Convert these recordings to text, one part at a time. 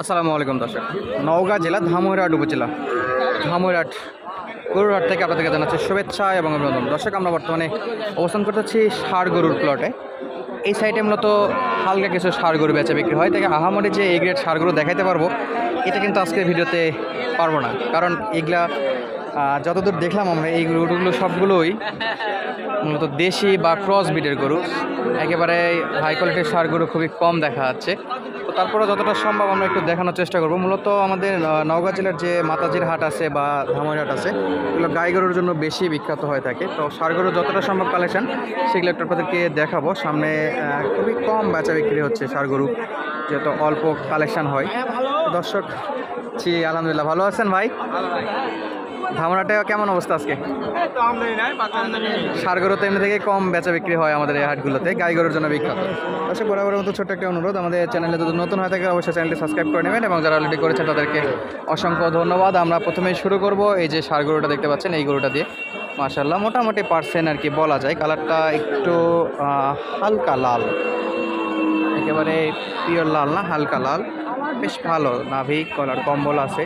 আসসালামু আলাইকুম দর্শক। নওগাঁ জেলা ধামইরহাট উপজেলা। ধামইরহাট গরুরহাট থেকে আপনাদেরকে জানাচ্ছি শুভেচ্ছা এবং অভিনন্দন। দর্শক, আমরা বর্তমানে অবস্থান করতেছি ষাড় গরুর প্লটে এই সাইডে মূলত হালকা কিছু ষাড় গরু বেচা বিক্রি হয়। তাকে আহামরি যে এই গ্রেড ষাড় গরু দেখাইতে পারব, এটা কিন্তু আজকের ভিডিওতে পারব না। কারণ এগুলা যতদূর দেখলাম আমরা, এই গরুগুলো সবগুলোই মূলত দেশি বা ক্রস ব্রিডের গরু। একেবারে হাই কোয়ালিটির সার গরু খুবই কম দেখা যাচ্ছে। তারপরে যতটা সম্ভব আমরা একটু দেখানোর চেষ্টা করব। মূলত আমাদের নওগাঁ জেলার যে মাতাজির হাট আছে বা ধামইর হাট আছে, এগুলো গাই গরুর জন্য বেশি বিখ্যাত হয়ে থাকে। তো সার গরু যতটা সম্ভব কালেকশন সেগুলো একটু আপনাদেরকে দেখাবো। সামনে খুবই কম বেচা বিক্রি হচ্ছে সার গরু যেহেতু অল্প কালেকশন হয়। দর্শক জি আলহামদুলিল্লাহ। ভালো আছেন ভাই? ধামরাটে কেমন অবস্থা আজকে? সার গরু তো এমনি থেকে কম বেচা বিক্রি হয় আমাদের এই হাটগুলোতে গাই গরুর জন্য বিখ্যাত। দর্শক বরাবরের মতো ছোট্ট একটা অনুরোধ, আমাদের চ্যানেলে যদি নতুন হয়ে থাকে, অবশ্যই চ্যানেলটি সাবস্ক্রাইব করে নেবেন এবং যারা অলরেডি করেছেন তাদেরকে অসংখ্য ধন্যবাদ। আমরা প্রথমেই শুরু করব, এই যে সার গরুটা দেখতে পাচ্ছেন, এই গরুটা দিয়ে। মাশাল্লাহ মোটামুটি পার্সেন্ট আর কি বলা যায়। কালারটা একটু হালকা লাল। একেবারে পিওর লাল না, হালকা লাল। বেশ ভালো, নাভি, কলার, কম্বল আছে।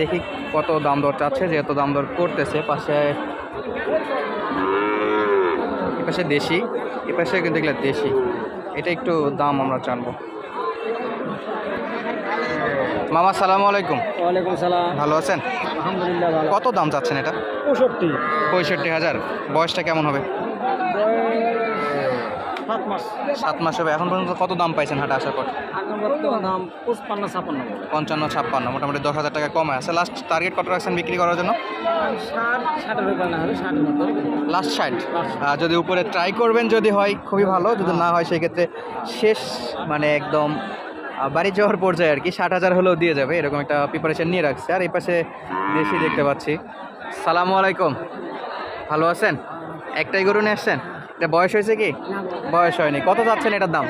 দেখি কত দাম দর চাচ্ছে যেহেতু দাম দর করতেছে পাশে এ পাশে দেশি এ পাশে কিন্তু এগুলো দেশি। এটা একটু দাম আমরা জানব। মামা সালামু আলাইকুম। ওয়ালাইকুম সালাম। ভালো আছেন? আলহামদুলিল্লাহ ভালো। কত দাম চাচ্ছেন এটা? পঁয়ষট্টি। পঁয়ষট্টি হাজার। বয়সটা কেমন হবে? সাত মাস। সাত মাস হবে। এখন পর্যন্ত কত দাম পাইছেন হাটে আসার পর? দাম পঁচপান্ন ছাপান্ন পঞ্চান্ন ছাপ্পান্ন মোটামুটি দশ হাজার টাকা কমে আছে লাস্ট টার্গেট কত রাখছেন বিক্রি করার জন্য? লাস্ট ষাট? যদি উপরে ট্রাই করবেন যদি হয় খুবই ভালো। যদি না হয় সেই ক্ষেত্রে শেষ মানে একদম বাড়ি যাওয়ার পর্যায়ে আর কি। ষাট হাজার হলেও দিয়ে যাবে। এরকম একটা প্রিপারেশন নিয়ে রাখছে। আর এই পাশে দেশি দেখতে পাচ্ছি। সালামু আলাইকুম। ভালো আছেন? একটাই গরু নিয়ে আসছেন? এটা বয়স হয়েছে কি? বয়স হয়নি। কত যাচ্ছেন এটার দাম?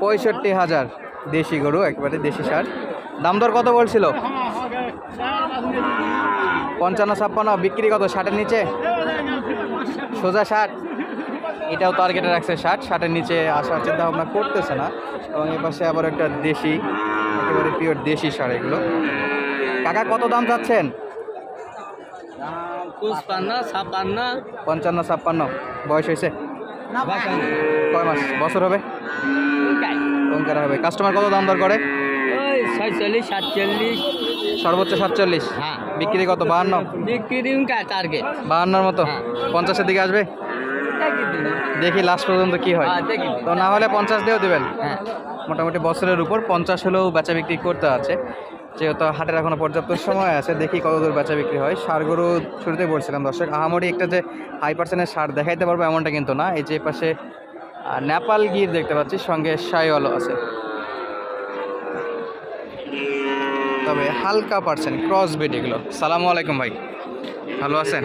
পঁয়ষট্টি হাজার। দেশি গরু, একেবারে দেশি সার। দাম দর কত বলছিল? পঞ্চান্ন ছাপ্পান্ন। বিক্রি কত? ষাটের নিচে? সোজা ষাট। এটাও টার্গেটে রাখছে ষাট। ষাটের নিচে আসার চিন্তা ভাবনা করতেছে না। এবং এ পাশে আবার একটা দেশি, একেবারে পিওর দেশি সার এগুলো। কাকা, কত দাম চাচ্ছেন পঁচপান্ন ছাপান্ন পঞ্চান্ন ছাপ্পান্ন। বয়স হয়েছে? কয় মাস? বছর হবে? কঙ্কার হবে। কাস্টমার কত দাম দর করে? ছয়চল্লিশ সাতচল্লিশ। সর্বোচ্চ সাতচল্লিশ। হ্যাঁ। বিক্রি কত? বাহান্ন। বিক্রি টার্গেট বাহান্নর মতো? হ্যাঁ। পঞ্চাশের দিকে আসবে? দেখি লাস্ট পর্যন্ত কি হয়। হ্যাঁ, দেখি। তো না হলে পঞ্চাশ দিয়েও দেবেন। হ্যাঁ। মোটামুটি বছরের উপর পঞ্চাশ হলেও বেচা বিক্রি করতে আছে। যেহেতু হাটের এখনও পর্যাপ্ত সময় আছে, দেখি কতদূর বেচা বিক্রি হয়। সার গরু শুরুতে বলছিলাম, দর্শক, আহামরি একটা যে হাই পার্সেন্টের সার দেখাইতে পারব এমনটা কিন্তু না। এই যে পাশে নেপাল গির দেখতে পাচ্ছি, সঙ্গে সাইওয়ালও আছে। তবে হালকা পার্সেন্ট ক্রস বিট এগুলো। সালামু আলাইকুম ভাই, ভালো আছেন?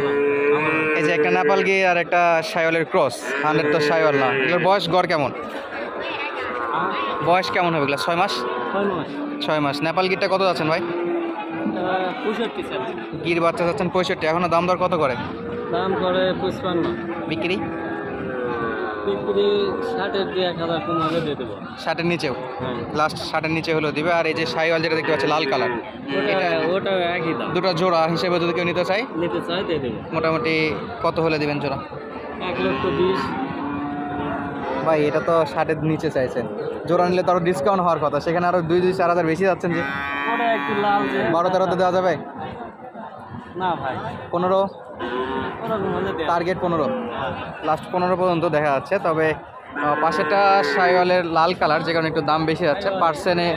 এই যে একটা নেপাল গির আর একটা সাইওয়ালের ক্রস হান্ড্রেড তো সাইওয়াল না। এগুলোর বয়স গড় কেমন? বয়স কেমন হবে এগুলো? ছয় মাস? ছয় মাস। ছয় মাস। নেপাল গিরটা কত যাচ্ছেন ভাই? পঁয়ষট্টি গির বাচ্চা যাচ্ছেন পঁয়ষট্টি এখনও দাম দর কত করে? দাম করে পঁচপান্ন। বিক্রি? বিক্রি ষাটের দিয়ে এক হাজার কমাবে দিয়ে দেবো। ষাটের নিচেও? হ্যাঁ। লাস্ট ষাটের নিচে হলেও দিবে। আর এই যে সাইওয়াল যেটা দেখতে পাচ্ছি লাল কালার ওটা ওটা একই দাম। দুটো জোড়া হিসেবে যদি কেউ নিতে চাই নিতে চাই দিয়ে দেবো। মোটামুটি কত হলে দিবেন জোড়া? এক লক্ষ বিশ। ভাই এটা তো ষাটের নিচে চাইছেন। জোড়া নিলে তো আরও ডিসকাউন্ট হওয়ার কথা। সেখানে আরও দুই দুই চার হাজার বেশি যাচ্ছেন যে। বারো তেরোতে দেওয়া যাবে? না ভাই। পনেরো? টার্গেট পনেরো। লাস্ট পনেরো পর্যন্ত দেখা যাচ্ছে। তবে পাশেটা সাইওয়ালের লাল কালার যে কারণে একটু দাম বেশি যাচ্ছে। পার্সেনে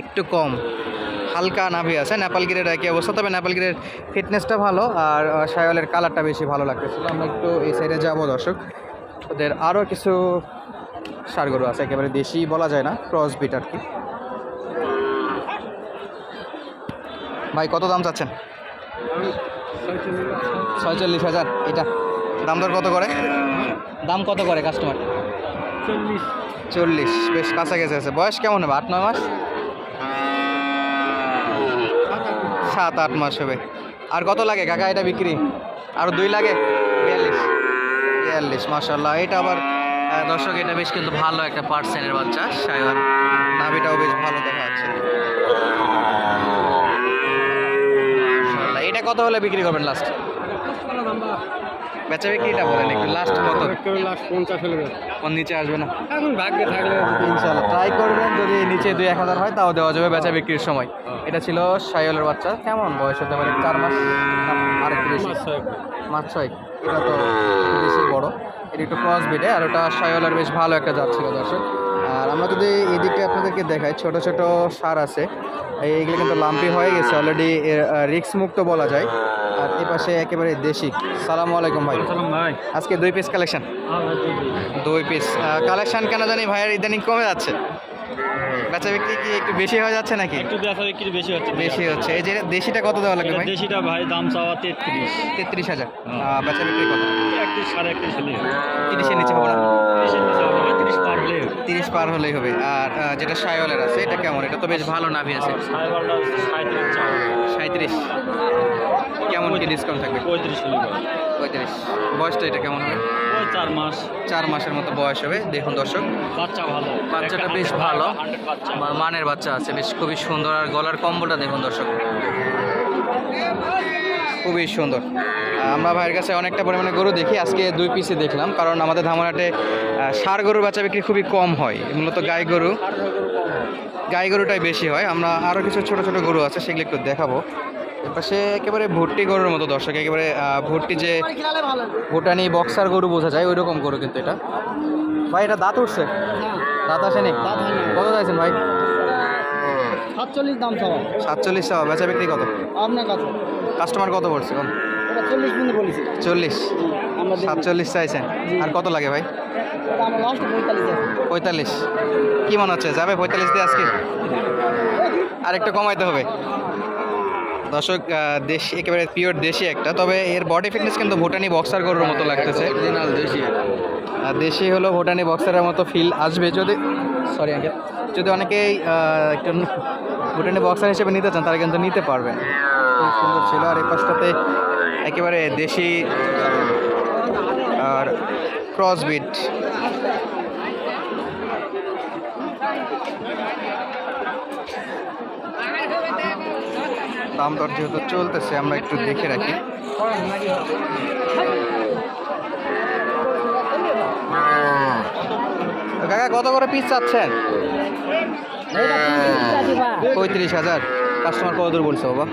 একটু কম। হালকা নাভি আছে। নেপালগিরের একই অবস্থা। তবে নেপালগিরের ফিটনেসটা ভালো। আর সাইওয়ালের কালারটা বেশি ভালো লাগতেছিল আমরা একটু এই সাইডে যাব দর্শক। ওদের আরও কিছু সার গরু আছে, একেবারে দেশি বলা যায় না, ক্রস বিট আর কি। ভাই, কত দাম চাচ্ছেন? ছয়চল্লিশ হাজার, এটা। দাম দর কত করে? দাম কত করে কাস্টমার চল্লিশ। বেশ কাছাকাছি আছে। বয়স কেমন হবে? আট, নয় মাস? সাত, আট মাস হবে। আর কত লাগে? কাকা, এটা বিক্রি? আর দুই লাগে? বিয়াল্লিশ বিয়াল্লিশ মাসাল্লাহ এটা আবার দর্শক এটা বেশ কিন্তু ভালো একটা পার্সেন্টের বাচ্চা সাইওয়াল নাভিটাও বেশ ভালো দেখা যাচ্ছে। এটা কত হলে বিক্রি করবেন লাস্ট বেচা বিক্রিটা বলেন একটু লাস্ট কত? লাখ পঞ্চাশ হলে কোন নিচে আসবে না? এখন ভাগ্যে থাকলে ইনশাআল্লাহ। ট্রাই করবেন যদি নিচে দুই এক হাজার হয় তাও দেওয়া যাবে বেচা বিক্রির সময়। এটা ছিল সাইওয়ালের বাচ্চা। কেমন বয়স হতে পারে? চার মাস? না আরেকটু বেশি। মাছ ছয় এটা তো বেশি বড়। এটা একটু ক্রস বিটে আর ওটা সায়লার বেশ ভালো একটা জাত ছিল দর্শক। আর আমরা যদি এই দিকটা আপনাদেরকে দেখাই ছোট ছোট সার আছে। এইগুলো কিন্তু লাম্পি হয়ে গেছে অলরেডি রিক্স মুক্ত বলা যায়। আর এই পাশে একেবারে দেশি। সালামু আলাইকুম ভাই। ভাই। আজকে দুই পিস কালেকশন দুই পিস কালেকশন কেন জানি ভাইয়ের ইদানিং কমে যাচ্ছে। বেচা বিক্রি কি একটু বেশি হয়ে যাচ্ছে নাকি? একটু ব্যথা বিক্রি বেশি হচ্ছে। বেশি হচ্ছে। এই যে দেশিটা কত দেওয়া লাগবে ভাই? দেশিটা ভাই দাম চাওয়া তেত্রিশ। তেত্রিশ হাজার। বেচা বিক্রি কত? একত্রিশ সাড়ে একত্রিশ হলে তিরিশের নিচে হবে না? তিরিশ পার হলে তিরিশ পার হলেই হবে। আর যেটা সাইওয়ালের আছে এটা কেমন? এটা তো বেশ ভালো নাভি আছে। বারোটা সাঁত্রিশ কেমন কি ডিসকাউন্ট থাকবে? পঁয়ত্রিশ। পঁয়ত্রিশ। বয়সটা এটা কেমন হবে? চার মাস। চার মাসের মতো বয়স হবে দেখুন দর্শক। বাচ্চা ভালো। বাচ্চাটা বেশ ভালো। 100 বাচ্চা। মা- মানের বাচ্চা আছে বেশ খুবই সুন্দর। আর গলার কম্বলটা দেখুন দর্শক। খুবই সুন্দর। আমরা ভাইয়ের কাছে অনেকটা পরিমাণে গরু দেখি আজকে দুই পিসে দেখলাম কারণ আমাদের ধামরাটে সার গরুর বাচ্চা বিক্রি খুবই কম হয় মূলত গাই গরু। গাই গরুটাই বেশি হয়। আমরা আরও কিছু ছোট ছোট গরু আছে সেগুলো একটু দেখাবো। সে একেবারে ভুট্টি গরুর মতো দর্শক একেবারে ভুট্টি যে ভুটানি বক্সার গরু বোঝা যায় ওই রকম গরু কিন্তু এটা। ভাই এটা দাঁত উঠছে? দাঁত আসেনি? দাঁত কত চাইছেন ভাই? সাতচল্লিশ দাম চাওয়া সাতচল্লিশ টাকা বেচা বিক্রি কত? আপনার কাছে? কাস্টমার কত পড়ছে কোন এটা চল্লিশ মিনিট বলেছি। চল্লিশ? সাতচল্লিশ চাইছেন। আর কত লাগে ভাই? পঁয়তাল্লিশ কি মনে হচ্ছে? যাবে পঁয়তাল্লিশ দিয়ে আজকে? আর একটু কমাইতে হবে। দর্শক দেশ একেবারে পিওর দেশি একটা। তবে এর বডি ফিটনেস কিন্তু ভুটানি বক্সার গরুর মতো লাগতেছে। অরিজিনাল দেশি। আর দেশি হলো ভুটানি বক্সারের মতো ফিল আসবে। যদি সরি আঙ্কেল যদি অনেকেই একটু ভুটানি বক্সার হিসেবে নিতে চান তারা কিন্তু নিতে পারবেন খুব সুন্দর ছিল। আর এই পাশটাতে একেবারে দেশি আর ক্রসবিট দাম দর যেহেতু চলতেছে আমরা একটু দেখে রাখি। কাকা কত করে পিস চাচ্ছেন? পঁয়ত্রিশ হাজার। কাস্টমার কত দূর বলছে বাবা?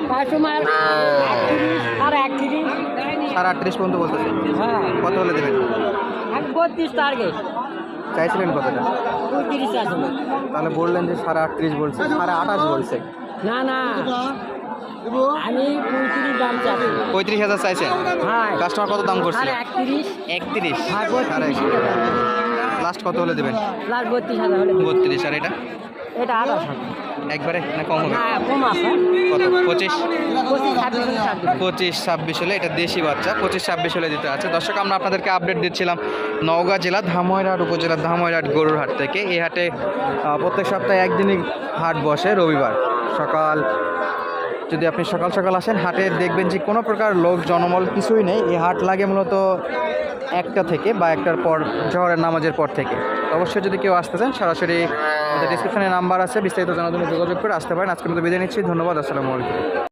সাড়ে আটত্রিশ। পর্যন্ত বলতেছে। হ্যাঁ। কত হলে দেবেন? চাইছিলেন কতটা? তাহলে বললেন যে সাড়ে আটত্রিশ বলছে সাড়ে আঠাশ বলছে। না না। আমি পঁয়ত্রিশ দাম চাচ্ছি। পঁয়ত্রিশ হাজার চাইছেন? হ্যাঁ। কাস্টমার কত দাম করছে? একত্রিশ। একত্রিশ? হ্যাঁ, লাস্ট কত হলে দেবেন? বত্রিশ হাজার বত্রিশ আর এটা? এটা আঠাশ একবারে না কম হবে? কত? পঁচিশ? পঁচিশ ছাব্বিশ হলে ছাড় দেবো। পঁচিশ ছাব্বিশ হলে এটা দেশি বাচ্চা। পঁচিশ ছাব্বিশ হলে দিতে আছে। দর্শক আমরা আপনাদেরকে আপডেট দিচ্ছিলাম নওগাঁ জেলা ধামইরহাট উপজেলার ধামইরহাট গরুর হাট থেকে। এই হাটে প্রত্যেক সপ্তাহে একদিনই হাট বসে রবিবার। সকাল যদি আপনি সকাল সকাল আসেন, হাটে দেখবেন যে কোনো প্রকার লোক জনমল কিছুই নেই। এই হাট লাগে মূলত একটা থেকে বা একটার পর জহরের নামাজের পর থেকে। অবশ্যই যদি কেউ আসতে চান, সরাসরি ডিসক্রিপশনে নাম্বার আছে, বিস্তারিত জানার জন্য যোগাযোগ করে আসতে পারেন। আজকে মতো বিদায় নিচ্ছি, ধন্যবাদ, আসসালামু আলাইকুম।